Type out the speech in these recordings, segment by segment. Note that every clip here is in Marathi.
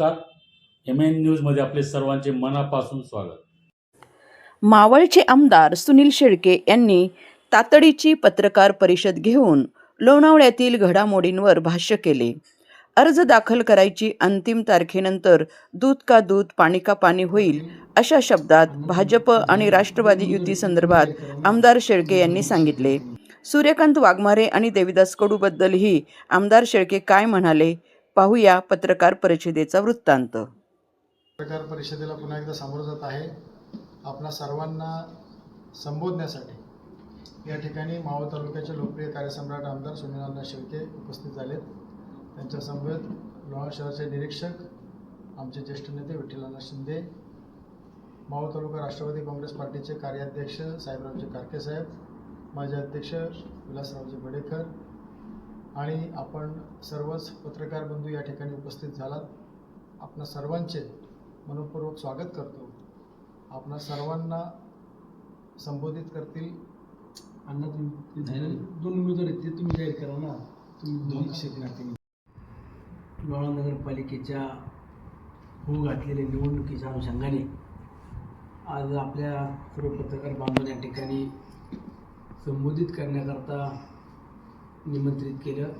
नमस्कार. एम एन न्यूजमध्ये आपले सर्वांचे मनापासून स्वागत. मावळचे आमदार सुनील शेळके यांनी तातडीची पत्रकार परिषद घेऊन लोणावळ्यातील घडामोडींवर भाष्य केले. अर्ज दाखल करायची अंतिम तारखेनंतर दूध का दूध पाणी का पाणी होईल अशा शब्दात भाजप आणि राष्ट्रवादी युती संदर्भात आमदार शेळके यांनी सांगितले. सूर्यकांत वाघमारे आणि देविदास कडूबद्दलही आमदार शेळके काय म्हणाले? पाहूया पत्रकार परिषदेचा वृत्तांत. पत्रकार परिषदेला पुन्हा एकदा सामोरं जात आहे. आपणा सर्वांना संबोधण्यासाठी या ठिकाणी मावळ तालुक्याचे लोकप्रिय कार्यसम्राट आमदार सुनीलांना शेळके उपस्थित झालेत. त्यांच्या समवेत लोहा शहराचे निरीक्षक आमचे ज्येष्ठ नेते विठ्ठलांना शिंदे मावळ तालुका राष्ट्रवादी काँग्रेस पार्टीचे कार्याध्यक्ष साहेबरावजी कारके साहेब माजी अध्यक्ष विलासरावजी बडेकर आणि आपण सर्वच पत्रकार बंधू या ठिकाणी उपस्थित झालात. आपणा सर्वांचे मनपूर्वक स्वागत करतो. आपणा सर्वांना संबोधित करतील. अण्णा तुम्ही दोन उमेदवार आहेत ते तुम्ही जाहीर करा ना. तुम्ही नाते लोळा नगरपालिकेच्या होऊ घातलेल्या निवडणुकीच्या अनुषंगाने आज आपल्या सर्व पत्रकार बांधव या ठिकाणी संबोधित करण्याकरता निमंत्रित केलं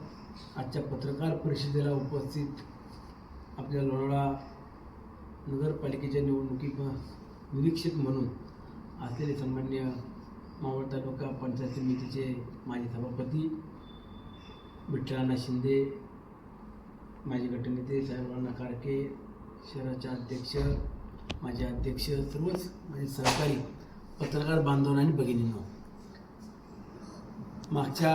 आजच्या पत्रकार परिषदेला उपस्थित आपल्या लोणावळा नगरपालिकेच्या निवडणुकीत निरीक्षक म्हणून असलेले सन्मान्य मावळ तालुका पंचायत समितीचे माजी सभापती विठ्ठलाना शिंदे माजी गटनेते साहेबांना कारके शहराच्या अध्यक्ष माझे अध्यक्ष सर्वच माझे सहकारी पत्रकार बांधवांना आणि भगिनींना. मागच्या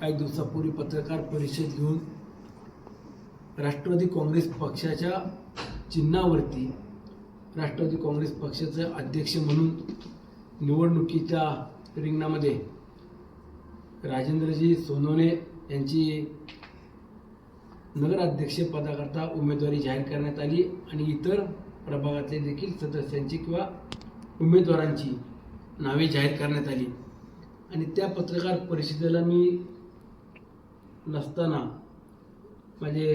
काही दिवसापूर्वी पत्रकार परिषद घेऊन राष्ट्रवादी काँग्रेस पक्षाच्या चिन्हावरती राष्ट्रवादी काँग्रेस पक्षाचे अध्यक्ष म्हणून निवडणुकीच्या रिंगणामध्ये राजेंद्रजी सोनवणे यांची नगराध्यक्षपदाकरता उमेदवारी जाहीर करण्यात आली आणि इतर प्रभागातले देखील सदस्यांची किंवा उमेदवारांची नावे जाहीर करण्यात आली. आणि त्या पत्रकार परिषदेला मी नसताना माझे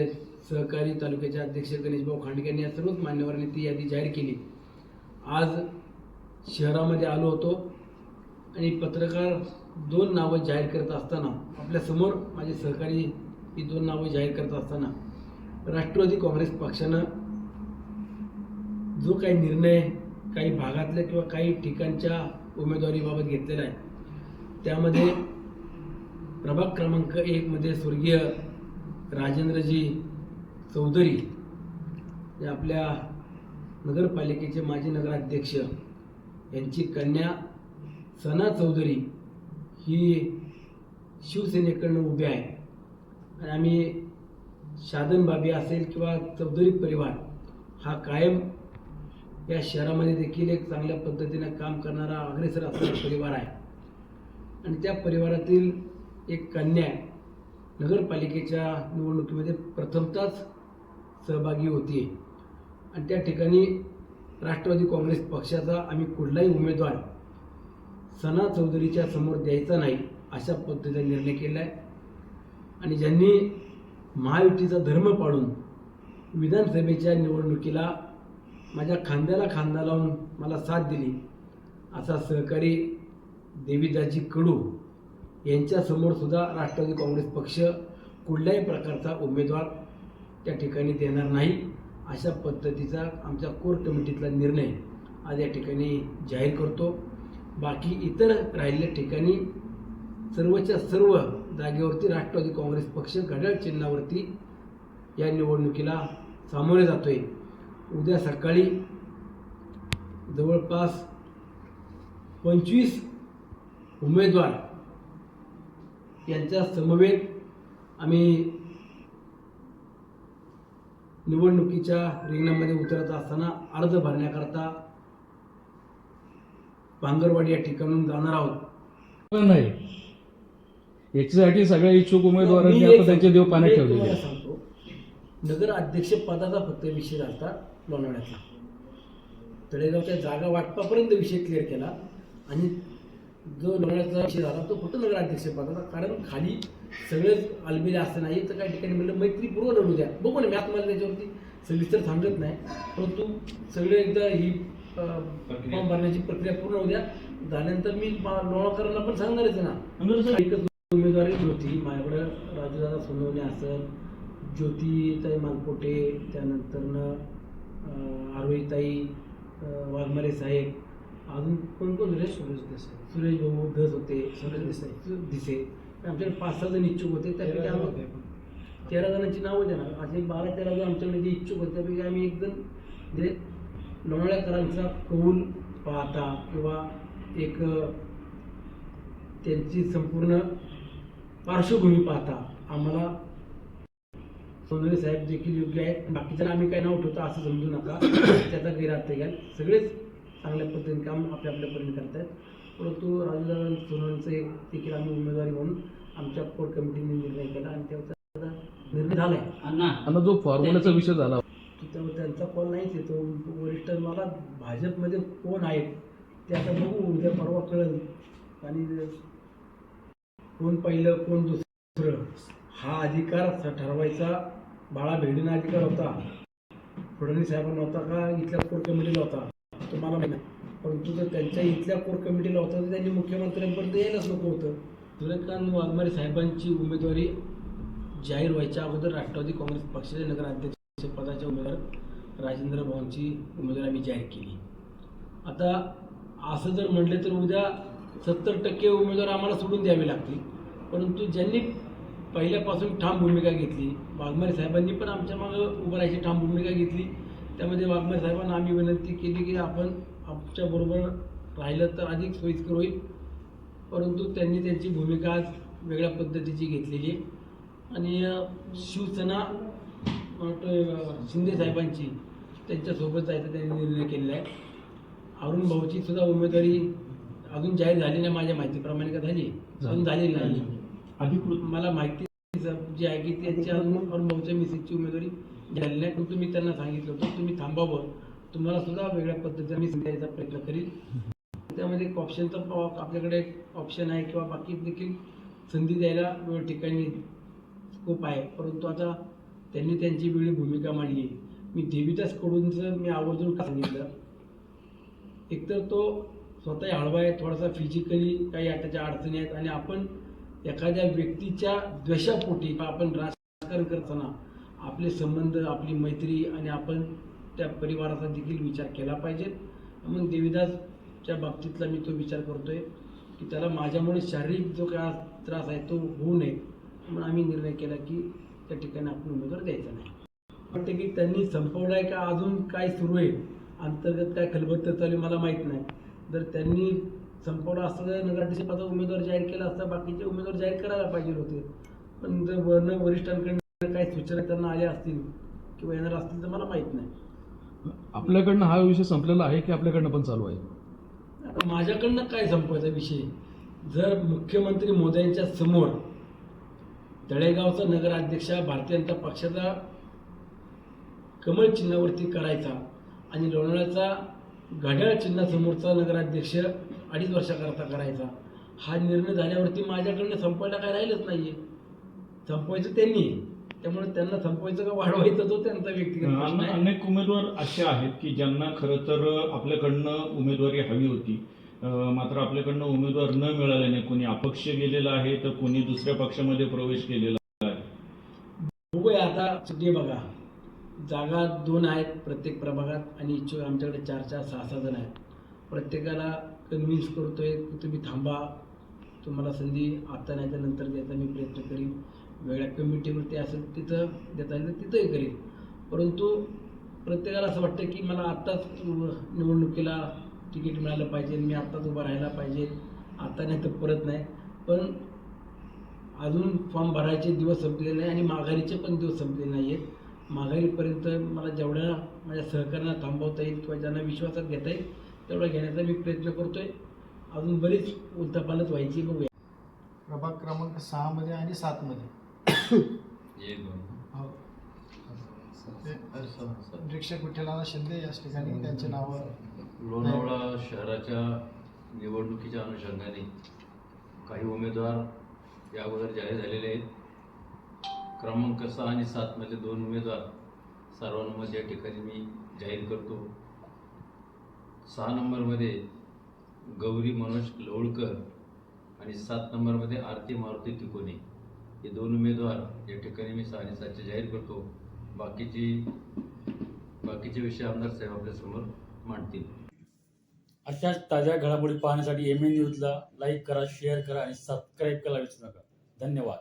सहकारी तालुक्याचे अध्यक्ष गणेशभाऊ खांडके या सर्वच मान्यवरांनी ती यादी जाहीर केली. आज शहरामध्ये आलो होतो आणि पत्रकार दोन नावं जाहीर करत असताना आपल्यासमोर माझे सहकारी ही दोन नावं जाहीर करत असताना राष्ट्रवादी काँग्रेस पक्षानं जो काही निर्णय काही भागातल्या किंवा काही ठिकाणच्या उमेदवारीबाबत घेतलेला आहे त्यामध्ये प्रभाग क्रमांक एकमध्ये स्वर्गीय राजेंद्रजी चौधरी हे आपल्या नगरपालिकेचे माजी नगराध्यक्ष. यांची कन्या सना चौधरी ही शिवसेनेकडनं उभी आहे. आणि आम्ही शादनबाबी असेल किंवा चौधरी परिवार हा कायम या शहरामध्ये देखील एक चांगल्या पद्धतीनं काम करणारा अग्रेसर असणारा परिवार आहे. आणि त्या परिवारातील एक कन्या नगरपालिकेच्या निवडणुकीमध्ये प्रथमतच सहभागी होती आणि त्या ठिकाणी राष्ट्रवादी काँग्रेस पक्षाचा आम्ही कुठलाही उमेदवार सना चौधरीच्या समोर द्यायचा नाही अशा पद्धतीचा निर्णय केला आहे आणि ज्यांनी महायुतीचा धर्म पाळून विधानसभेच्या निवडणुकीला माझ्या खांद्याला खांदा लावून मला साथ दिली असा सहकारी देवीदाजी कडू यांच्यासमोर सुद्धा राष्ट्रवादी काँग्रेस पक्ष कुठल्याही प्रकारचा उमेदवार त्या ठिकाणी देणार नाही अशा पद्धतीचा आमच्या कोर कमिटीतला निर्णय आज या ठिकाणी जाहीर करतो. बाकी इतर राहिलेल्या ठिकाणी सर्वच्या सर्व जागेवरती राष्ट्रवादी काँग्रेस पक्ष घड्याळ चिन्हावरती या निवडणुकीला सामोरे जातोय. उद्या सकाळी जवळपास पंचवीस उमेदवार यांच्या समवेत आम्ही निवडणुकीच्या रिंगणामध्ये उतरत असताना अर्ज भरण्याकरता भांगरवाडी या ठिकाणून जाणार आहोत. नाही याच्यासाठी सगळ्या इच्छुक उमेदवारांनी आता त्यांचे देव पाण्यात आहेत. सांगतो. नगर अध्यक्ष पदाचा फक्त विषय झाला लोणावळ्यातला. तळेगावच्या जागा वाटपापर्यंत विषय क्लिअर केला आणि जो लोणावळ्याचा विषय झाला तो फक्त नगर अध्यक्ष पदाचा. कारण खाली सगळेच अलबेले असं नाही तर काही ठिकाणी म्हणलं मैत्रीपूर्व लढू द्या. बघू ना मी आता मला त्याच्यावरती सविस्तर सांगत नाही परंतु सगळे एकदा ही फॉर्म भरण्याची प्रक्रिया पूर्ण होऊ द्या. झाल्यानंतर मी लोणावकरांना पण सांगणारच ना. साहेब, एकच उमेदवारी होती माझ्याकडं राजूदादा सोनवणे असेल ज्योतिताई मानपोटे त्यानंतरनं आरोहीताई वाघमारे साहेब अजून कोण कोण रे सुरेश देसाई. सुरेश भाऊ धस होते सुरेश देसाई दिसे. आमच्याकडे पाच सहा जण इच्छुक होते त्यापैकी आम्ही तेरा जणांची नावं ना असे बारा तेरा जण आमच्याकडे जे इच्छुक होते त्यापैकी आम्ही एक जण म्हणजे लोणाळ्याकरांचा कौल पाहता किंवा एक त्यांची संपूर्ण पार्श्वभूमी पाहता. आम्हाला सोनवणे साहेब देखील योग्य आहेत. बाकीच्यांना आम्ही काय नाव ठेवतो असं समजू नका. त्याचा गैरअर्थ घ्याल सगळेच चांगल्या पद्धतीने काम आपल्या आपल्यापर्यंत करतायत. परंतु राजूदादा सोनवणेचं एक देखील आम्ही उमेदवारी म्हणून आमच्या कोर कमिटीने निर्णय केला आणि त्याचा निर्णय झाला आहे आणि जो फॉर्म्युलाचा विषय झाला. त्यामुळे त्यांचा कॉल नाहीच येतो वरिष्ठ मला भाजपमध्ये कोण आहेत ते आता बघू उद्या परवा कळेल. आणि कोण पहिलं कोण दुसरं हा अधिकार स- ठरवायचा. बाळा भेडीना अधिकार होता. फडणवीस साहेबांना होता का इथल्या कोर कमिटीला होता. तो मला नाही. परंतु जर त्यांच्या इथल्या कोर कमिटीला होता तर त्यांनी मुख्यमंत्र्यांपर्यंत यायलाच नको होतं. सूर्यकांत वाघमारे साहेबांची उमेदवारी जाहीर व्हायच्या अगोदर राष्ट्रवादी काँग्रेस पक्षाचे नगराध्यक्ष पदाच्या उमेदवार राजेंद्र भाऊंची उमेदवारी आम्ही जाहीर केली. आता असं जर म्हटलं तर उद्या सत्तर टक्के उमेदवार आम्हाला सोडून द्यावे लागतील. परंतु ज्यांनी पहिल्यापासून ठाम भूमिका घेतली वाघमारे साहेबांनी पण आमच्या मागं उभं राहायची ठाम भूमिका घेतली. त्यामध्ये वाघमारे साहेबांना आम्ही विनंती केली की आपण आमच्याबरोबर राहिलं तर अधिक सोयीस्कर होईल. परंतु त्यांनी त्यांची भूमिका आज वेगळ्या पद्धतीची घेतलेली आहे. आणि शिवसेना शिंदे साहेबांची त्यांच्यासोबत जायचा त्यांनी निर्णय केलेला आहे. अरुण भाऊची सुद्धा उमेदवारी अजून जाहीर झाली नाही माझ्या माहितीप्रमाणे का झाली? अजून झालेली नाही. अधिकृत. मला माहिती जी आहे की त्यांची अजून अरुण भाऊच्या मिसेसची उमेदवारी झालेली मी तुम्ही त्यांना सांगितलं होतं. तुम्ही थांबावं. तुम्हाला सुद्धा वेगळ्या पद्धतीने मी सांगायचा प्रयत्न करील त्यामध्ये एक ऑप्शनचा आपल्याकडे एक ऑप्शन आहे किंवा बाकी देखील संधी द्यायला वेळ ठिकाणी स्कोप आहे. परंतु आता त्यांनी त्यांची वेगळी भूमिका मांडली. मी देवीदासकडूनचं मी आवर्जून का सांगितलं? एकतर तो स्वतः हळवा आहे थोडासा फिजिकली काही त्याच्या अडचणी आहेत आणि आपण एखाद्या व्यक्तीच्या द्वेषापोटी आपण राजकारण करताना आपले संबंध आपली मैत्री आणि आपण त्या परिवाराचा देखील विचार केला पाहिजे. मग देवीदासच्या बाबतीतला मी तो विचार करतो आहे की त्याला माझ्यामुळे शारीरिक जो काय त्रास आहे तो होऊ नये. म्हणून आम्ही निर्णय केला की त्या ठिकाणी आपण उमेदवार द्यायचा नाही. वाटतं की त्यांनी संपवलं आहे का अजून काय सुरू आहे? अंतर्गत काय खलबत्त चालू मला माहीत नाही. जर त्यांनी संपवलं असतं तर नगराध्यक्षपदाचा उमेदवार जाहीर केला असता बाकीचे उमेदवार जाहीर करायला पाहिजे होते. पण जर वर्ण वरिष्ठांकडून काही सूचना त्यांना आल्या असतील किंवा येणार असतील तर मला माहीत नाही. आपल्याकडनं हा विषय संपलेला आहे की आपल्याकडनं पण चालू आहे? आता माझ्याकडनं काय संपवायचा विषय? जर मुख्यमंत्री मोदयांच्या समोर तळेगावचा नगराध्यक्ष भारतीय जनता पक्षाचा कमळ चिन्हावरती करायचा आणि लोणावळ्याचा घड्याळ चिन्हासमोरचा नगराध्यक्ष अडीच वर्षाकरता करायचा हा निर्णय झाल्यावरती माझ्याकडनं संपवायला काय राहिलंच नाही आहे संपवायचं त्यांनी. आहे. त्यामुळे त्यांना संपवायचं का वाढवायचं तो त्यांचा व्यक्तिगत अनेक उमेदवार असे आहेत की ज्यांना खरं तर आपल्याकडनं उमेदवारी हवी होती. मात्र आपल्याकडनं उमेदवार न मिळाल्याने कोणी अपक्ष गेलेला आहे तर कोणी दुसऱ्या पक्षामध्ये प्रवेश केलेला आहे. बघूया आता सुट्टी बघा. जागा दोन आहेत प्रत्येक प्रभागात आणि इच्छुक आमच्याकडे चार चार सहा सहा जण आहेत. प्रत्येकाला कन्व्हिन्स करतोय की तुम्ही थांबा. तुम्हाला संधी आता नाही तर नंतर द्यायचा मी प्रयत्न करीन. वेगळ्या कमिटीवरती असेल तिथं देता येईल तर तिथंही करेल परंतु प्रत्येकाला असं वाटतं की मला आत्ताच निवडणुकीला तिकीट मिळालं पाहिजे मी आत्ताच उभा राहायला पाहिजे आता नाही तर परत नाही. पण अजून फॉर्म भरायचे दिवस संपलेले नाही आणि माघारीचे पण दिवस संपलेले नाही आहेत माघारीपर्यंत मला जेवढ्या माझ्या सहकार्यांना थांबवता येईल किंवा ज्यांना विश्वासात घेता येईल तेवढा घेण्याचा मी प्रयत्न करतोय. अजून बरीच उलथापालत व्हायची बघूया. प्रभाग क्रमांक सहामध्ये आणि सातमध्ये. हो. ते निरीक्षक विठ्ठलाना शिंदे याच ठिकाणी त्यांचे नावं. लोणावळा शहराच्या निवडणुकीच्या अनुषंगाने काही उमेदवार या अगोदर जाहीर झालेले आहेत. क्रमांक सहा आणि सातमधले दोन उमेदवार सर्वानुमत या ठिकाणी मी जाहीर करतो. सहा नंबरमध्ये गौरी मनोज लवळकर आणि सात नंबरमध्ये आरती मारुती तिकोने. हे दोन उमेदवार या ठिकाणी मी सहा जाहीर करतो बाकीची बाकीचे विषय आमदार साहेब आपल्यासमोर मांडतील. अशाच ताज्या घडामोडी पाहण्यासाठी एम ए न्यूजला लाईक करा शेअर करा आणि सबस्क्राईब करायला विसरू नका. धन्यवाद.